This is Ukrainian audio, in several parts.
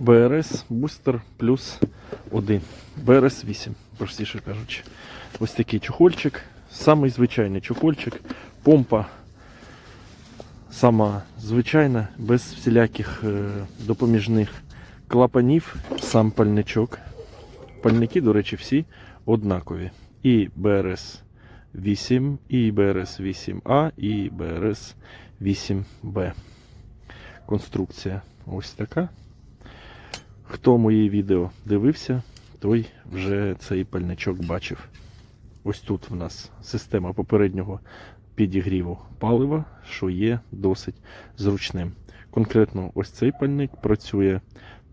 БРС Бустер плюс 1. БРС 8, простіше кажучи. Ось такий чохольчик. Самий звичайний чохольчик. Помпа сама звичайна, без всіляких е, допоміжних клапанів. Сам пальничок. Пальники, до речі, всі однакові. І БРС 8, і БРС 8А, і БРС 8Б. Конструкція ось така. Хто мої відео дивився, той вже цей пальничок бачив. Ось тут в нас система попереднього підігріву палива, що є досить зручним. Конкретно ось цей пальник працює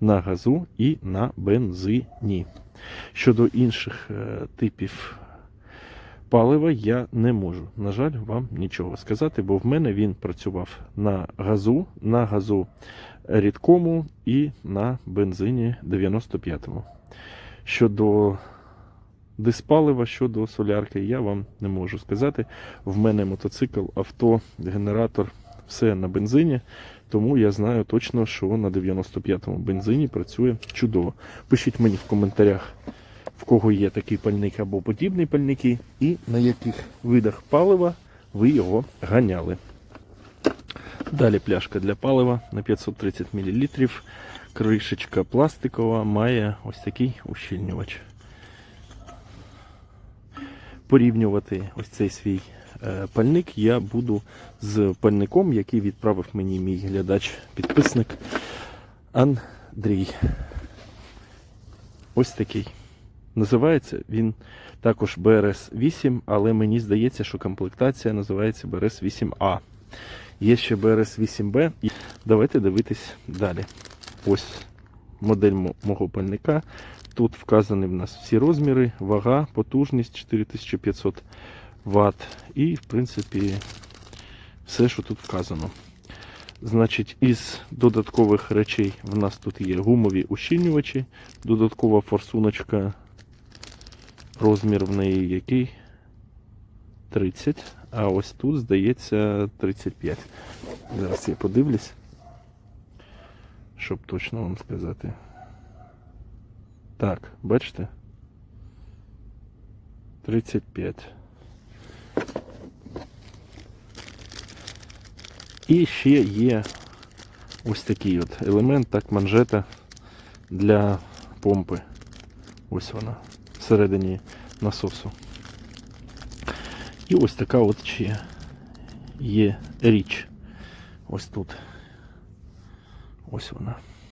на газу і на бензині. Щодо інших е, типів палива я не можу, на жаль, вам нічого сказати, бо в мене він працював на газу, на газу рідкому і на бензині 95-му. Щодо диспалива, щодо солярки, я вам не можу сказати. В мене мотоцикл, авто, генератор, все на бензині. Тому я знаю точно, що на 95-му бензині працює чудово. Пишіть мені в коментарях, в кого є такий пальник або подібні пальники, і на яких видах палива ви його ганяли. Далі пляшка для палива на 530 мл. Кришечка пластикова має ось такий ущільнювач. Порівнювати ось цей свій е, пальник я буду з пальником, який відправив мені мій глядач-підписник Андрій. Ось такий. Називається він також BRS-8, але мені здається, що комплектація називається BRS-8A. Є ще BRS-8B. І Давайте дивитись далі. Ось модель мого пальника. Тут вказані в нас всі розміри, вага, потужність 4500 Вт. І, в принципі, все, що тут вказано. Значить, із додаткових речей в нас тут є гумові ущільнювачі, додаткова форсуночка, розмір в неї який 30, а ось тут, здається, 35. Зараз я подивлюсь, щоб точно вам сказати. Так, бачите? 35. І ще є ось такий от елемент, так, манжета для помпи. Ось вона всередині насосу. І ось така от ще є річ. Ось тут. Ось вона.